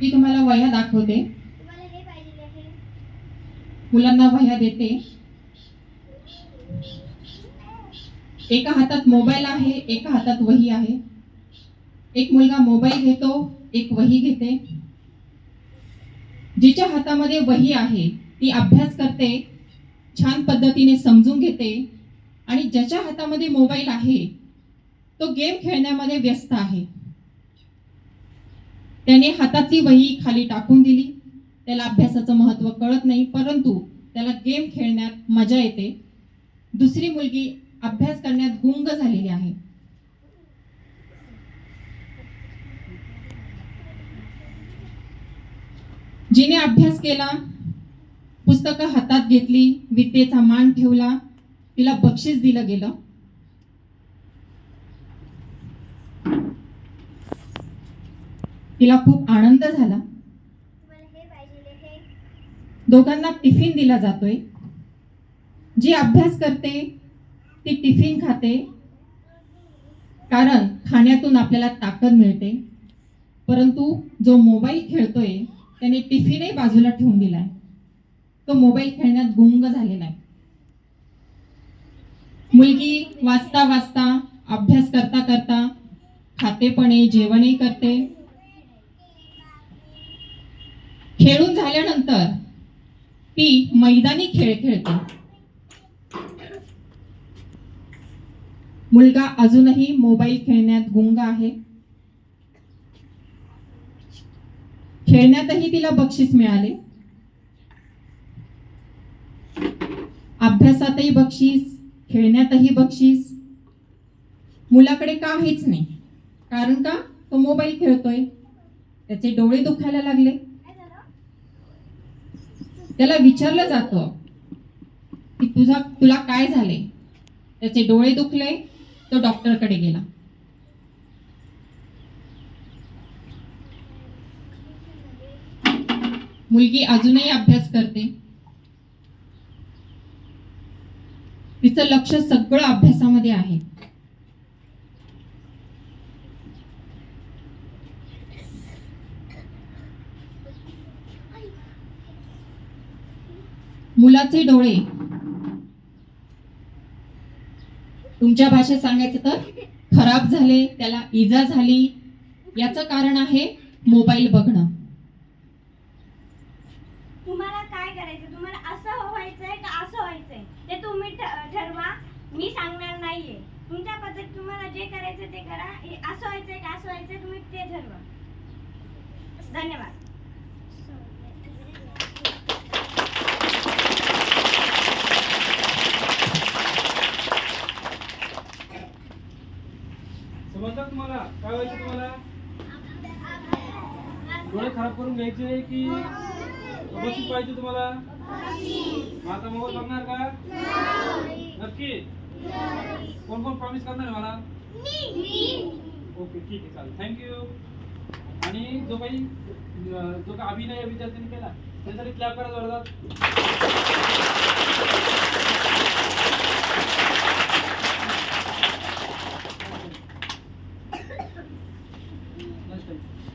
मी तुम्हाला वह्या दाखवते. मुलांना वह्या देते. एका हातात मोबाईल आहे एका हातात वही आहे. एक मुलगा मोबाईल घेतो एक वही घेते. जिच्या हातामध्ये वही आहे ती अभ्यास करते छान पद्धतीने समजून घेते. आणि ज्याच्या हातामध्ये मोबाईल आहे तो गेम खेळण्यामध्ये व्यस्त आहे. त्याने हातातली वही खाली टाकून दिली. त्याला अभ्यासाचं महत्त्व कळत नाही परंतु त्याला गेम खेळण्यात मजा येते. दुसरी मुलगी अभ्यास करण्यात गुंग झालेली आहे. जिने अभ्यास केला पुस्तकं हातात घेतली विद्येचा मान ठेवला तिला बक्षीस दिलं गेलं. तिला खूप आनंद झाला. दोघांना टिफिन दिला जातोय. जी अभ्यास करते ती टिफिन खाते. कारण खाण्यातून आपल्याला ताकद मिळते. परंतु जो मोबाईल खेळतोय त्याने टिफिनही बाजूला ठेवून दिलाय. तो मोबाईल खेळण्यात गुंग झालेला आहे मुलगी वाचता वाचता अभ्यास करता करता खाते पण जेवणही करते. खेळून झाल्यानंतर ती मैदानी खेळ खेळते. मुलगा अजूनही मोबाईल खेळण्यात गुंग आहे. खेळण्यातही तिला बक्षीस मिळाले. अभ्यासातही बक्षीस खेळण्यातही बक्षीस. मुलाकडे काहीच नाही. कारण का? तो मोबाईल खेळतोय. त्याचे डोळे दुखायला लागले. त्याला विचारलं जातं की तुझा तुला काय झाले? त्याचे डोळे दुखले तो डॉक्टरकडे गेला. मुलगी अजूनही अभ्यास करते. तिचं लक्ष सगळं अभ्यासामध्ये आहे. मुलाचे डोळे. तुमच्या भाषेत सांगायचं तर खराब झाले त्याला इजा झाली. याचं कारण आहे मोबाईल बघणं. तुम्हाला काय करायचं? तुम्हाला असं व्हायचंय का असं व्हायचंय? ते तुम्ही ठरवा. मी सांगणार नाहीये. तुमच्या पद्धत तुम्हाला जे करायचं ते करा. असं व्हायचंय का असं व्हायचंय तुम्ही ते ठरवा. धन्यवाद. समजलं तुम्हाला? काय व्हायचं तुम्हाला? डोळे खराब करून घ्यायचे की बक्षीस पाहिजे तुम्हाला? माझा मोबाईल बघणार का? नक्की? कोण कोण प्रॉमिस करणार मला? ओके ठीक आहे चालेल. थँक्यू आणि जो काही जो काही अभिनय विद्यार्थ्यांनी केला त्यासाठी क्लॅप करायला जोरदार.